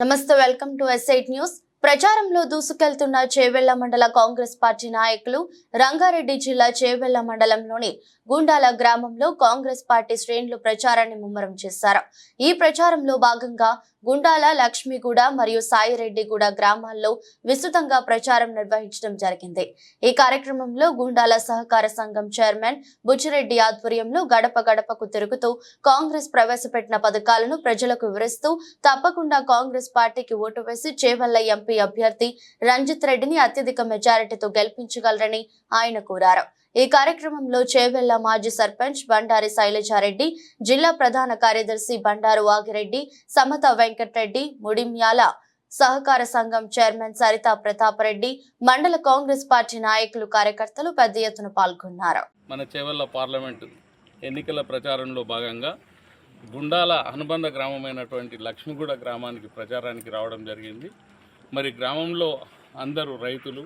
నమస్తే welcome to ఎస్ఐట్ news. ప్రచారంలో దూసుకెళ్తున్న చేవెళ్ళ మండల కాంగ్రెస్ పార్టీ నాయకులు రంగారెడ్డి జిల్లా చేవెళ్ళ మండలంలోని గుండాల గ్రామంలో కాంగ్రెస్ పార్టీ శ్రేణులు ప్రచారాన్ని ముమ్మరం చేశారు. ఈ ప్రచారంలో భాగంగా గుండాల లక్ష్మీగూడ మరియు సాయిరెడ్డిగూడ గ్రామాల్లో విస్తృతంగా ప్రచారం నిర్వహించడం జరిగింది. ఈ కార్యక్రమంలో గుండాల సహకార సంఘం చైర్మన్ బుచ్చిరెడ్డి ఆధ్వర్యంలో గడప గడపకు తిరుగుతూ కాంగ్రెస్ ప్రవేశపెట్టిన పథకాలను ప్రజలకు వివరిస్తూ తప్పకుండా కాంగ్రెస్ పార్టీకి ఓటు వేసి చేవల్ల ఎంపీ అభ్యర్థి రంజిత్ రెడ్డిని అత్యధిక మెజారిటీతో గెలిపించగలరని ఆయన కోరారు. ఈ కార్యక్రమంలో చేవెళ్ళ మాజీ సర్పంచ్ బండారి శైలజారెడ్డి జిల్లా ప్రధాన కార్యదర్శి బండారు వాగిరెడ్డి సమత వెంకటరెడ్డి ముడిమ్యాల సహకార సంఘం చైర్మన్ సరితా ప్రతాపరెడ్డి మండల కాంగ్రెస్ పార్టీ నాయకులు కార్యకర్తలు పెద్ద ఎత్తున పాల్గొన్నారు. మన చేవెళ్ళ పార్లమెంటు ఎన్నికల ప్రచారంలో భాగంగా గుండాల అనుబంధ గ్రామమైనటువంటి లక్ష్మిగూడ గ్రామానికి ప్రచారానికి రావడం జరిగింది. మరి గ్రామంలో అందరూ రైతులు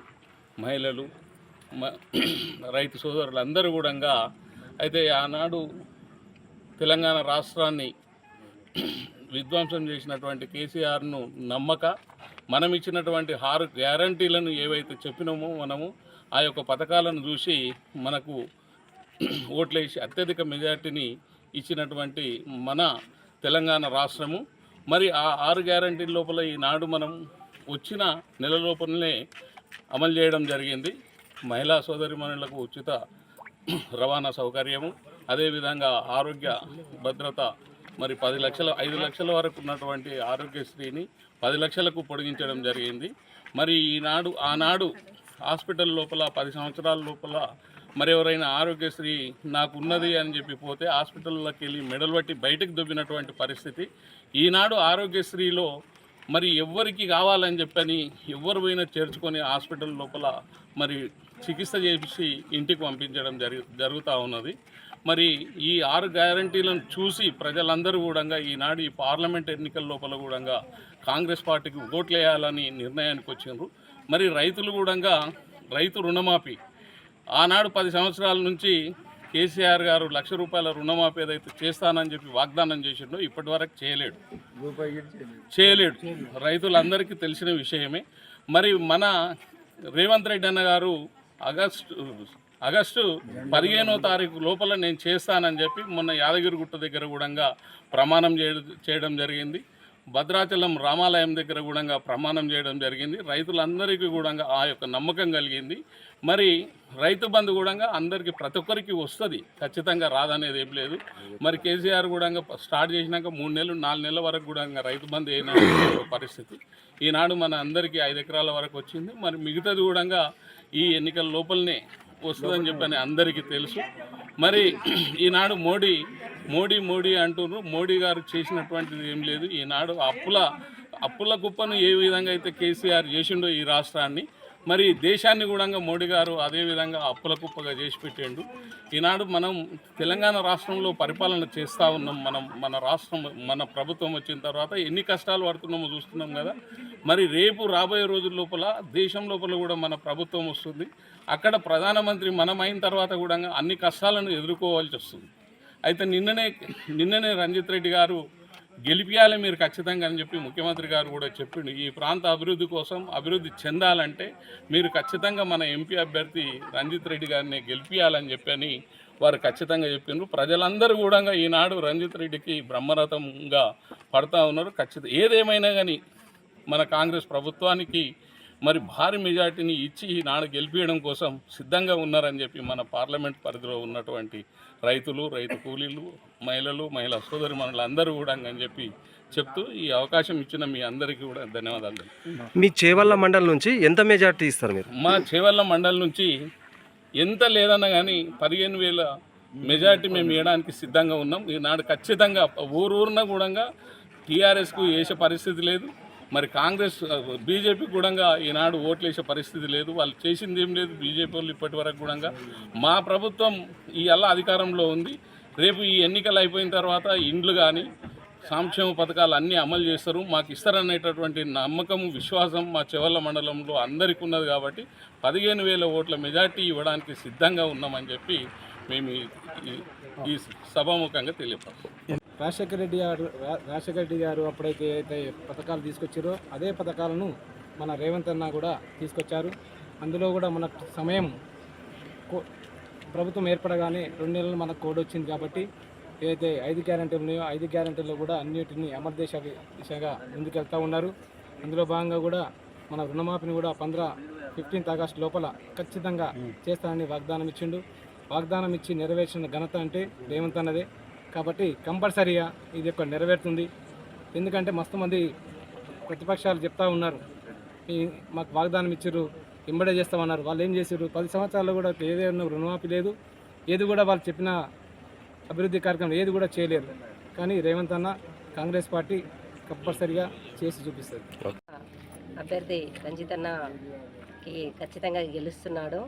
మహిళలు రైతు సోదరులందరూ కూడా అయితే ఆనాడు తెలంగాణ రాష్ట్రాన్ని విధ్వంసం చేసినటువంటి కేసీఆర్ను నమ్మక మనం ఇచ్చినటువంటి ఆరు గ్యారంటీలను ఏవైతే చెప్పినామో మనము ఆ యొక్క పథకాలను చూసి మనకు ఓట్లేసి అత్యధిక మెజార్టీని ఇచ్చినటువంటి మన తెలంగాణ రాష్ట్రము. మరి ఆ ఆరు గ్యారంటీల లోపల ఈనాడు మనం వచ్చిన నెల లోపలనే అమలు చేయడం జరిగింది. మహిళా సోదరిమణులకు ఉచిత రవాణా సౌకర్యము అదేవిధంగా ఆరోగ్య భద్రత మరి పది లక్షల ఐదు లక్షల వరకు ఉన్నటువంటి ఆరోగ్యశ్రీని పది లక్షలకు పొడిగించడం జరిగింది. మరి ఈనాడు ఆనాడు హాస్పిటల్ లోపల పది సంవత్సరాల లోపల మరెవరైనా ఆరోగ్యశ్రీ నాకు ఉన్నది అని చెప్పి పోతే హాస్పిటల్లోకి వెళ్ళి మెడలు పట్టి బయటకు దొబ్బినటువంటి పరిస్థితి. ఈనాడు ఆరోగ్యశ్రీలో మరి ఎవ్వరికి కావాలని చెప్పని ఎవ్వరు పోయినా చేర్చుకొని హాస్పిటల్ లోపల మరి చికిత్స చేసి ఇంటికి పంపించడం జరుగు జరుగుతూ ఉన్నది. మరి ఈ ఆరు గ్యారంటీలను చూసి ప్రజలందరూ కూడా ఈనాడు ఈ పార్లమెంట్ ఎన్నికల లోపల కూడా కాంగ్రెస్ పార్టీకి ఓట్లు వేయాలని నిర్ణయానికి వచ్చిండ్రు. మరి రైతులు కూడా రైతు రుణమాఫీ. ఆనాడు పది సంవత్సరాల నుంచి కేసీఆర్ గారు లక్ష రూపాయల రుణమాఫీ ఏదైతే చేస్తానని చెప్పి వాగ్దానం చేసిండో ఇప్పటి వరకు చేయలేడు. చేయలేడు. రైతులందరికీ తెలిసిన విషయమే. మరి మన రేవంత్ రెడ్డి అన్న గారు ఆగస్టు ఆగస్టు పదిహేనో తారీఖు లోపల నేను చేస్తానని చెప్పి మొన్న యాదగిరిగుట్ట దగ్గర కూడా ప్రమాణం చేయడం చేయడం జరిగింది. భద్రాచలం రామాలయం దగ్గర కూడా ప్రమాణం చేయడం జరిగింది. రైతులందరికీ కూడా ఆ యొక్క నమ్మకం కలిగింది. మరి రైతు బంధు కూడా అందరికీ ప్రతి ఒక్కరికి వస్తుంది. ఖచ్చితంగా రాదనేది ఏం లేదు. మరి కేసీఆర్ కూడా స్టార్ట్ చేసినాక మూడు నెలలు నాలుగు నెలల వరకు కూడా రైతు బంధు అయిన పరిస్థితి. ఈనాడు మన అందరికీ ఐదు ఎకరాల వరకు వచ్చింది. మరి మిగతాది కూడా ఈ ఎన్నికల లోపలనే వస్తుందని చెప్పని అందరికీ తెలుసు. మరి ఈనాడు మోడీ మోడీ మోడీ అంటున్నారు. మోడీ గారు చేసినటువంటిది ఏం లేదు. ఈనాడు అప్పుల అప్పుల కుప్పను ఏ విధంగా అయితే కేసీఆర్ చేసిండో ఈ రాష్ట్రాన్ని మరి దేశాన్ని కూడా మోడీ గారు అదేవిధంగా అప్పుల కుప్పగా చేసి పెట్టిండు. ఈనాడు మనం తెలంగాణ రాష్ట్రంలో పరిపాలన చేస్తూ ఉన్నాం. మనం మన రాష్ట్రం మన ప్రభుత్వం వచ్చిన తర్వాత ఎన్ని కష్టాలు పడుతున్నామో చూస్తున్నాం కదా. మరి రేపు రాబోయే రోజుల లోపల దేశం లోపల కూడా మన ప్రభుత్వం వస్తుంది. అక్కడ ప్రధానమంత్రి మనం అయిన తర్వాత కూడా అన్ని కష్టాలను ఎదుర్కోవాల్సి వస్తుంది. అయితే నిన్ననే నిన్ననే రంజిత్ రెడ్డి గారు గెలిపియాలి మీరు ఖచ్చితంగా అని చెప్పి ముఖ్యమంత్రి గారు కూడా చెప్పిండు. ఈ ప్రాంత అభివృద్ధి కోసం అభివృద్ధి చెందాలంటే మీరు ఖచ్చితంగా మన ఎంపీ అభ్యర్థి రంజిత్ రెడ్డి గారిని గెలిపియాలని చెప్పని వారు ఖచ్చితంగా చెప్పిండ్రు. ప్రజలందరూ కూడా ఈనాడు రంజిత్ రెడ్డికి బ్రహ్మరథంగా పడతా ఉన్నారు. ఖచ్చితంగా ఏదేమైనా కానీ మన కాంగ్రెస్ ప్రభుత్వానికి మరి భారీ మెజార్టీని ఇచ్చి ఈనాడు గెలిపించడం కోసం సిద్ధంగా ఉన్నారని చెప్పి మన పార్లమెంట్ పరిధిలో ఉన్నటువంటి రైతులు రైతు కూలీలు మహిళలు మహిళా సోదరి అందరూ కూడా అని చెప్పి చెప్తూ ఈ అవకాశం ఇచ్చిన మీ అందరికీ కూడా ధన్యవాదాలు మీ చేవల్ల మండలం నుంచి ఎంత మెజార్టీ ఇస్తారు మీరు? మా చేవల్ల మండలి నుంచి ఎంత లేదన్నా కానీ పదిహేను వేల మెజార్టీ మేము ఇవ్వడానికి సిద్ధంగా ఉన్నాం. ఈనాడు ఖచ్చితంగా ఊరు ఊరున కూడా టీఆర్ఎస్కు వేసే పరిస్థితి లేదు. మరి కాంగ్రెస్ బీజేపీ కూడా ఈనాడు ఓట్లు వేసే పరిస్థితి లేదు. వాళ్ళు చేసింది ఏం లేదు బీజేపీ వాళ్ళు ఇప్పటి వరకు కూడా మా ప్రభుత్వం ఈ అలా అధికారంలో ఉంది. రేపు ఈ ఎన్నికలు అయిపోయిన తర్వాత ఇండ్లు కానీ సంక్షేమ పథకాలు అన్నీ అమలు చేస్తారు. మాకు ఇస్తారనేటటువంటి నమ్మకం విశ్వాసం మా చెవల్ల మండలంలో అందరికీ ఉన్నది కాబట్టి పదిహేను వేల ఓట్ల మెజార్టీ ఇవ్వడానికి సిద్ధంగా ఉన్నామని చెప్పి మేము ఈ- సభాముఖంగా తెలియపరుస్తాం. రాజశేఖర రెడ్డి గారు రాజశేఖర రెడ్డి గారు అప్పుడైతే అయితే పథకాలు తీసుకొచ్చారో అదే పథకాలను మన రేవంత్ అన్న కూడా తీసుకొచ్చారు. అందులో కూడా మనకు సమయం కో- ప్రభుత్వం ఏర్పడగానే రెండు నెలలు మనకు కోడ్ వచ్చింది కాబట్టి ఏదైతే ఐదు గ్యారంటీలు ఉన్నాయో ఐదు గ్యారంటీలు కూడా అన్నిటిని అమలు దేశ దిశగా ముందుకెళ్తూ ఉన్నారు. అందులో భాగంగా కూడా మన రుణమాఫీని కూడా పంద్ర ఫిఫ్టీన్త్ ఆగస్ట్ లోపల ఖచ్చితంగా చేస్తానని వాగ్దానం ఇచ్చిండు. వాగ్దానం ఇచ్చి నెరవేర్చిన ఘనత అంటే రేవంత్ అన్నదే. కాబట్టి కంపల్సరీగా ఇది ఒక నెరవేరుతుంది. ఎందుకంటే మస్తు మంది ప్రతిపక్షాలు చెప్తా ఉన్నారు. ఈ మాకు వాగ్దానం ఇచ్చారు ఇంబడే చేస్తామన్నారు. వాళ్ళు ఏం చేశారు? పది సంవత్సరాల్లో కూడా ఏదైనా రుణమాఫీ లేదు. ఏది కూడా వాళ్ళు చెప్పిన అభివృద్ధి కార్యక్రమం ఏది కూడా చేయలేరు. కానీ రేవంత్ అన్న కాంగ్రెస్ పార్టీ కంపల్సరిగా చేసి చూపిస్తుంది అభ్యర్థి రంజిత్ అన్నకి ఖచ్చితంగా గెలుస్తున్నాడు.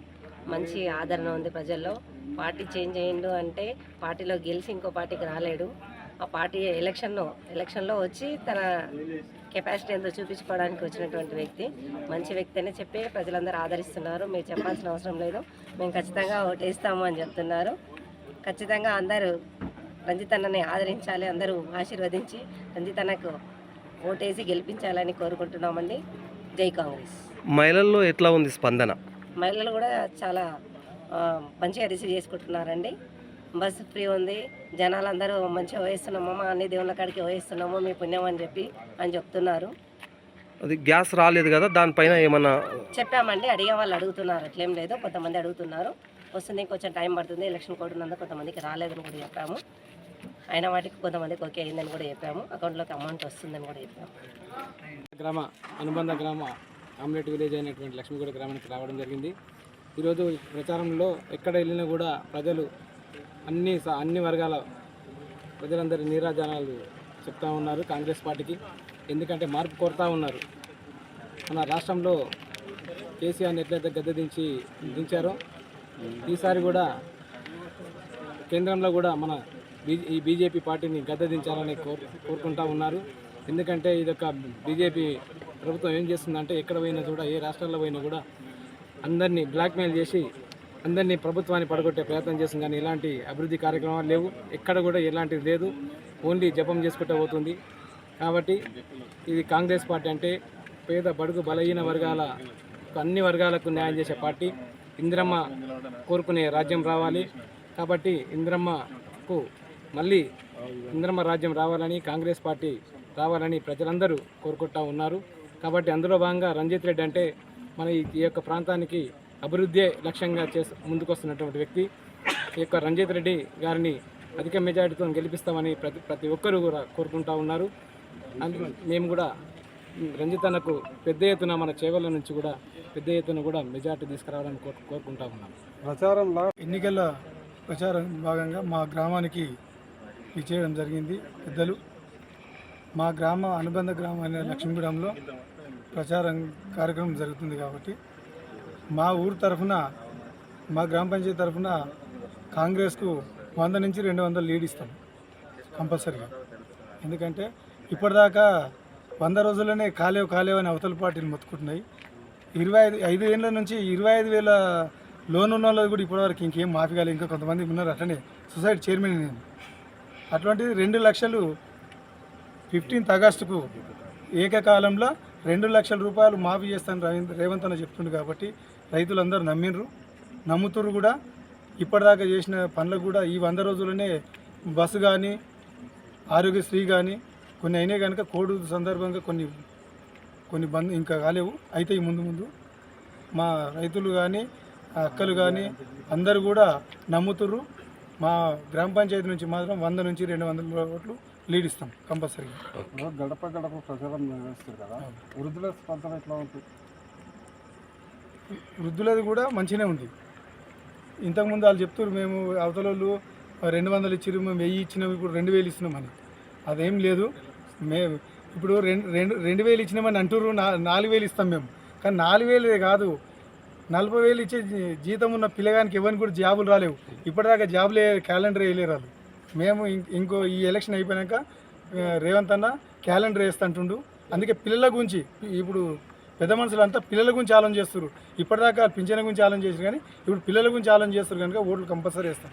మంచి ఆదరణ ఉంది ప్రజల్లో. పార్టీ చేంజ్ అయ్యిండు అంటే పార్టీలో గెలిచి ఇంకో పార్టీకి రాలేడు. ఆ పార్టీ ఎలక్షన్లో ఎలక్షన్లో వచ్చి తన కెపాసిటీ ఎంతో చూపించుకోవడానికి వచ్చినటువంటి వ్యక్తి. మంచి వ్యక్తి అని చెప్పి ప్రజలందరూ ఆదరిస్తున్నారు. మీరు చెప్పాల్సిన అవసరం లేదు. మేము ఖచ్చితంగా ఓటేస్తాము అని చెప్తున్నారు. ఖచ్చితంగా అందరూ రంజిత్ అన్నని ఆదరించాలి అందరూ ఆశీర్వదించి రంజిత్ అన్నకు ఓటేసి గెలిపించాలని కోరుకుంటున్నామండి. జై కాంగ్రెస్. మహిళల్లో ఎట్లా ఉంది స్పందన? మహిళలు కూడా చాలా మంచిగా రిసీవ్ చేసుకుంటున్నారండి. బస్సు ఫ్రీ ఉంది. జనాలందరూ మంచిగా వేస్తున్నామమ్మా అన్ని దేవుళ్ళ కాడికి వేస్తున్నాము మీ పుణ్యం అని చెప్పి అని చెప్తున్నారు. అది గ్యాస్ రాలేదు కదా దానిపైన ఏమన్నా చెప్పామండి అడిగే వాళ్ళు అడుగుతున్నారు. అట్లేం లేదు కొంతమంది అడుగుతున్నారు. వస్తుంది ఇంకొంచెం టైం పడుతుంది ఎలక్షన్ కోడ్ ఉన్నందుకు కొంతమందికి రాలేదని కూడా చెప్పాము. అయిన వాటికి కొంతమందికి ఓకే అయిందని కూడా చెప్పాము. అకౌంట్లోకి అమౌంట్ వస్తుందని కూడా చెప్పాము. గ్రామ అనుబంధ గ్రామ ఆమ్లెట్ విలేజ్ అయినటువంటి లక్ష్మీగూడ గ్రామానికి రావడం జరిగింది. ఈరోజు ప్రచారంలో ఎక్కడ వెళ్ళినా కూడా ప్రజలు అన్ని స- అన్ని వర్గాల ప్రజలందరి నీరాజనాలు చెప్తా ఉన్నారు కాంగ్రెస్ పార్టీకి. ఎందుకంటే మార్పు కోరుతూ ఉన్నారు. మన రాష్ట్రంలో కేసీఆర్ని ఎట్లయితే గద్దె దించి దించారో ఈసారి కూడా కేంద్రంలో కూడా మన ఈ బీజేపీ పార్టీని గద్దె దించాలని కోరుకుంటా ఉన్నారు. ఎందుకంటే ఇదొక బీజేపీ ప్రభుత్వం ఏం చేస్తుందంటే ఎక్కడ పోయినా కూడా ఏ రాష్ట్రాల్లో పోయినా కూడా అందరినీ బ్లాక్మెయిల్ చేసి అందరినీ ప్రభుత్వాన్ని పడగొట్టే ప్రయత్నం చేస్తుంది కానీ ఎలాంటి అభివృద్ధి కార్యక్రమాలు లేవు. ఎక్కడ కూడా ఎలాంటిది లేదు. ఓన్లీ జపం చేసుకుంటూ పోతుంది. కాబట్టి ఇది కాంగ్రెస్ పార్టీ అంటే పేద బడుగు బలహీన వర్గాల అన్ని వర్గాలకు న్యాయం చేసే పార్టీ. ఇందిరమ్మ కోరుకునే రాజ్యం రావాలి. కాబట్టి ఇందిరమ్మకు మళ్ళీ ఇందిరమ్మ రాజ్యం రావాలని కాంగ్రెస్ పార్టీ రావాలని ప్రజలందరూ కోరుకుంటా ఉన్నారు. కాబట్టి అందులో భాగంగా రంజిత్ రెడ్డి అంటే మన ఈ యొక్క ప్రాంతానికి అభివృద్ధి లక్ష్యంగా చేసి ముందుకొస్తున్నటువంటి వ్యక్తి. ఈ యొక్క రంజిత్ రెడ్డి గారిని అధిక మెజారిటీతో గెలిపిస్తామని ప్రతి ప్రతి ఒక్కరూ కూడా కోరుకుంటా ఉన్నారు. అందు మేము కూడా రంజిత్ అన్నకు పెద్ద ఎత్తున మన చేవల నుంచి కూడా పెద్ద ఎత్తున కూడా మెజార్టీ తీసుకురావాలని కోరుకుంటా ఉన్నాం. ప్రచారంలో ఎన్నికల ప్రచారం భాగంగా మా గ్రామానికి ఇచ్చేయడం జరిగింది. పెద్దలు మా గ్రామ అనుబంధ గ్రామం అయిన లక్ష్మీగూడెంలో ప్రచారం కార్యక్రమం జరుగుతుంది కాబట్టి మా ఊరు తరఫున మా గ్రామ పంచాయతీ తరఫున కాంగ్రెస్కు వంద నుంచి రెండు వందలు లీడ్ ఇస్తాం కంపల్సరీగా. ఎందుకంటే ఇప్పటిదాకా వంద రోజుల్లోనే కాలేవు కాలేవు అని అవతల పార్టీలు మొత్తుకుంటున్నాయి. ఇరవై ఐదు ఐదు ఏళ్ళ నుంచి ఇరవై ఐదు వేల లోన్ ఉన్న వాళ్ళు కూడా ఇప్పటివరకు ఇంకేం మాఫీ కాలేదు. ఇంకా కొంతమంది ఉన్నారు. అట్లనే సొసైటీ చైర్మన్ నేను. అటువంటిది రెండు లక్షలు ఫిఫ్టీన్త్ ఆగస్టుకు ఏకకాలంలో రెండు లక్షల రూపాయలు మాఫీ చేస్తాను రేవంత్ అన్న చెప్తుండు కాబట్టి రైతులందరూ నమ్మిండ్రు. నమ్ముతురు కూడా. ఇప్పటిదాకా చేసిన పనులకు కూడా ఈ వంద రోజుల్లోనే బస్సు కానీ ఆరోగ్యశ్రీ కానీ కొన్ని అయినాయి కనుక కోడు సందర్భంగా కొన్ని కొన్ని బంద్ ఇంకా కాలేవు. అయితే ఈ ముందు ముందు మా రైతులు కానీ అక్కలు కానీ అందరూ కూడా నమ్ముతుర్రు. మా గ్రామ పంచాయతీ నుంచి మాత్రం వంద నుంచి రెండు వందల ఓట్లు లీడ్ ఇస్తాం కంపల్సరీగా గడప గడప ప్రచారం నిర్వహిస్తారు కదా. వృద్ధుల స్పందన ఎట్లా ఉంటుంది వృద్ధులది కూడా మంచిగానే ఉంది. ఇంతకుముందు వాళ్ళు చెప్తారు మేము అవతల వాళ్ళు రెండు వందలు ఇచ్చిరు మేము వెయ్యి ఇచ్చినాం ఇప్పుడు రెండు వేలు ఇస్తున్నామని. అదేం లేదు. మే ఇప్పుడు రెండు రెండు రెండు వేలు ఇచ్చినామని అంటుర్రు నా నాలుగు వేలు ఇస్తాం మేము. కానీ నాలుగు వేలు కాదు. నలభై వేలు ఇచ్చే జీతం ఉన్న పిల్లగానికి ఎవరికి కూడా జాబులు రాలేవు. ఇప్పటిదాకా జాబులు క్యాలెండర్ వేయలేరు వాళ్ళు. మేము ఇంకో ఈ ఎలక్షన్ అయిపోయాక రేవంత్ అన్న క్యాలెండర్ వేస్తుంటుండు. అందుకే పిల్లల గురించి ఇప్పుడు పెద్ద మనుషులంతా పిల్లల గురించి ఆలోచన చేస్తారు ఇప్పటిదాకా పింఛన్ గురించి ఆలోచన చేశారు కానీ ఇప్పుడు పిల్లల గురించి ఆలోచన చేస్తారు కనుక ఓట్లు కంపల్సరీ వేస్తాం.